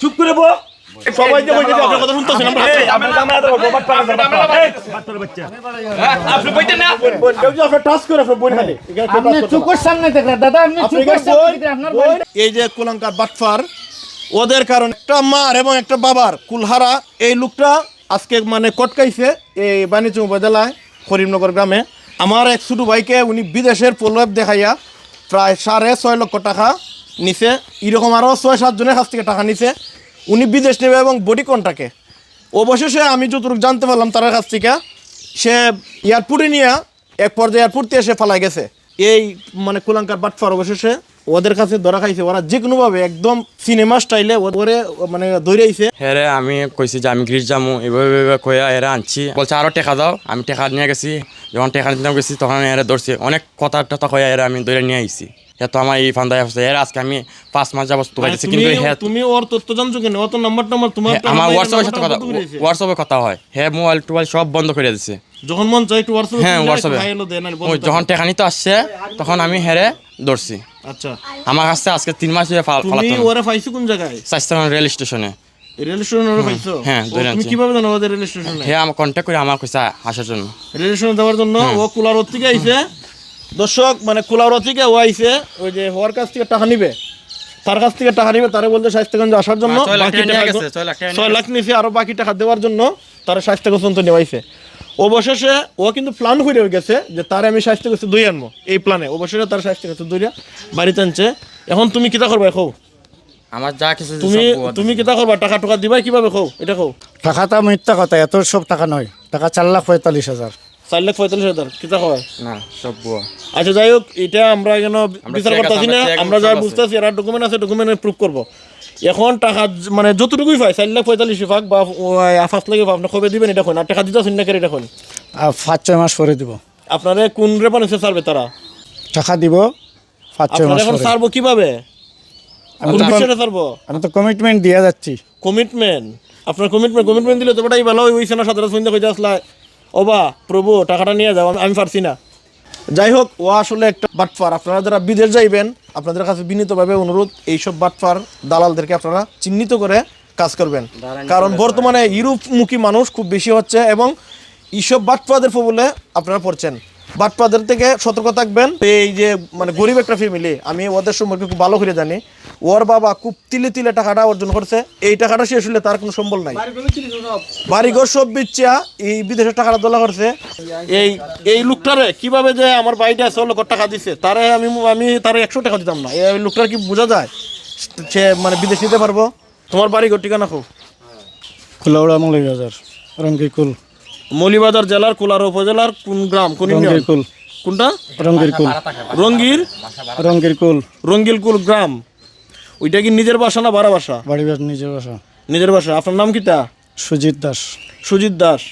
চুপ করে বো সবাই যে বলছে আপনার কথা শুনতেছেন আমরা এই আপনার জামাই আদর করব বাট পাকা বাচ্চা। আপনি বইতেন না? কেউ যে আপনার টাচ করে আপনার বোন খালি আপনি চুকুর সামনে দেখলেন দাদা আপনি চুকুর সামনে দেখলেন আপনার বাড়িতে এই যে কুলঙ্কার বাটফার ওদের কারণ একটা মার এবং একটা বাবার কুলহারা এই লোকটা আজকে মানে কটকাইছে এই বাণিজ্য উপজেলায় করিমনগর গ্রামে। আমার এক ছোটো ভাইকে উনি বিদেশের প্রলোভ দেখাইয়া প্রায় সাড়ে ছয় লক্ষ টাকা নিছে, এরকম আরও ছয় সাতজনের কাছ থেকে টাকা নিছে। উনি বিদেশ নেবে এবং বডি কন্টাকে অবশেষে আমি যতটুকু জানতে পারলাম তার কাছ থেকে, সে এয়ারপোর্টে নিয়ে এক পর্যায়ে এয়ারপোর্ট থেকে সে ফালাই গেছে। এই মানে কুলাঙ্কার বাটফার অবশেষে ওদের কাছে ধরা খাইছে। ওরা যে কোনোভাবে একদম সিনেমা স্টাইলে ওরে মানে দৌড়াইছে হেরে আমি কইছি যে আমি গ্রিজ যামু। এভাবে কইয়া এরা আনছি। বলছে, আরও টেকা দাও, আমি টেকা নিয়ে গেছি। যখন টেকা নিতে গেছি, তখন এরা ধরছে। অনেক কথা টথা কইয়া এরা আমি ধরে নিয়ে আইছি। হে তো আমার এই ফান্দায় এর আজকে আমি পাঁচ মাস যাব মানে কিন্তু হে তুমি ওর তথ্য জানছো কেন? ও তো নাম্বার টাম্বার তোমার আমার হোয়াটসঅ্যাপের সাথে কথা হোয়াটসঅ্যাপে কথা হয়। হে মোবাইল টোবাইল সব বন্ধ করে দিছে। যখন মন চাই একটু হোয়াটসঅ্যাপে হ্যাঁ হোয়াটসঅ্যাপে যখন টেকা নিতে আসছে তখন আমি হেরে ধরছি আচ্ছা। আমার কাছে আজকে তিন মাস হয়ে ফাল- তুমি ওরে পাইছো কোন জায়গায়? রেল স্টেশনে। রেল স্টেশনে পাইছো? হ্যাঁ, ধরে তুমি। কীভাবে জানো ওদের রেল স্টেশনে? হে আমার কন্ট্যাক্ট করে আমার কইছে আসার জন্য। রেল স্টেশনে যাওয়ার জন্য ও কুলার থেকে আইছে। দর্শক মানে কুলার থেকে ও আইছে ওই যে হওয়ার কাছ থেকে টাকা নিবে। তার কাছ থেকে টাকা নিবে তারে বলতে স্বাস্থ্যগঞ্জ আসার জন্য হ্যাঁ, ছয় লাখ বাকি টাকা গেছে, ছয় লাখ টাকা নিয়ে নিছে আরও বাকি টাকা দেওয়ার জন্য তারা স্বাস্থ্যগঞ্জ নেওয়াইছে। অবশেষে ও কিন্তু প্ল্যান করে গেছে যে তারে আমি স্বাস্থ্যগঞ্জ দুই আনব এই প্ল্যানে অবশেষে তার স্বাস্থ্যগঞ্জ দইয়া বাড়িতে আনছে এখন তুমি কিতা করবে খো? আমার যা কিছু তুমি তুমি কিতা করবা? টাকা টাকা দিবা কীভাবে খো? এটা খো? টাকাটা মিথ্যা কথা এত সব টাকা নয়। টাকা চার লাখ পঁয়তাল্লিশ হাজার। চার লাখ পঁয়তাল্লিশ হাজার কিতা হয় না সব বুয়া। আচ্ছা যাই হোক এটা আমরা কেন বিচার করতেছি না আমরা যা। বুঝতেছি এরা ডকুমেন্ট আছে ডকুমেন্ট প্রুফ করব। এখন টাকা মানে যতটুকুই পাই চার লাখ পঁয়তাল্লিশ ভাগ বা পাঁচ লাখে আপনি কবে দিবেন এটা আর টাকা দিতেছেন না এটা কোন পাঁচ ছয় মাস পরে দিব। আপনারে কোন রেফারেন্সে সারবে তারা? টাকা দিব পাঁচ ছয় মাস এখন সারবো কীভাবে? আমি তো- কমিটমেন্ট দিয়ে যাচ্ছি। কমিটমেন্ট আপনার কমিটমেন্ট কমিটমেন্ট দিলে তো ওটাই ভালো হইছে না সাধারণ সন্ধ্যা কইতে আসলা ওবা প্রভু টাকাটা নিয়ে যাও আমি- পারছি না। যাই হোক ও আসলে একটা বাটফার। আপনারা যারা বিদেশ যাইবেন আপনাদের কাছে বিনীতভাবে অনুরোধ এইসব বাটফার দালালদেরকে আপনারা চিহ্নিত করে কাজ করবেন। কারণ বর্তমানে ইউরোপমুখী মানুষ খুব বেশি হচ্ছে এবং এইসব বাটফাদের ফবলে আপনারা পড়ছেন। বাটপাদের থেকে সতর্ক থাকবেন। এই যে মানে গরিব একটা ফ্যামিলি আমি ওদের সম্পর্কে খুব ভালো করে জানি। ওর বাবা খুব তিলে তিলে টাকাটা অর্জন করছে। এই টাকাটা শেষ হলে তার কোনো সম্বল নাই। বাড়িঘর সব বিচ্ছা এই বিদেশের টাকাটা দোলা করছে। এই এই লোকটারে কীভাবে যে আমার বাড়িটা ছ লক্ষ টাকা দিছে তারে আমি আমি তারে একশো টাকা দিতাম না। এই লোকটার কি বোঝা যায়? সে মানে বিদেশ নিতে পারব? তোমার বাড়িঘর ঠিকানা খুব কুলাউড়া মৌলিক বাজার রঙ্গিকুল। মৌলিবাজার জেলার কোলার উপজেলার কোন গ্রাম? কোন কোনটা রঙ্গিরকুল। কোনটা? রঙ্গির রঙ্গির? কুল রঙ্গিল কুল গ্রাম। ওইটা কি নিজের বাসা না ভাড়া বাসা বাড়ি বাড়ি নিজের বাসা নিজের বাসা আপনার নাম কিটা? সুজিত দাস। সুজিত দাস।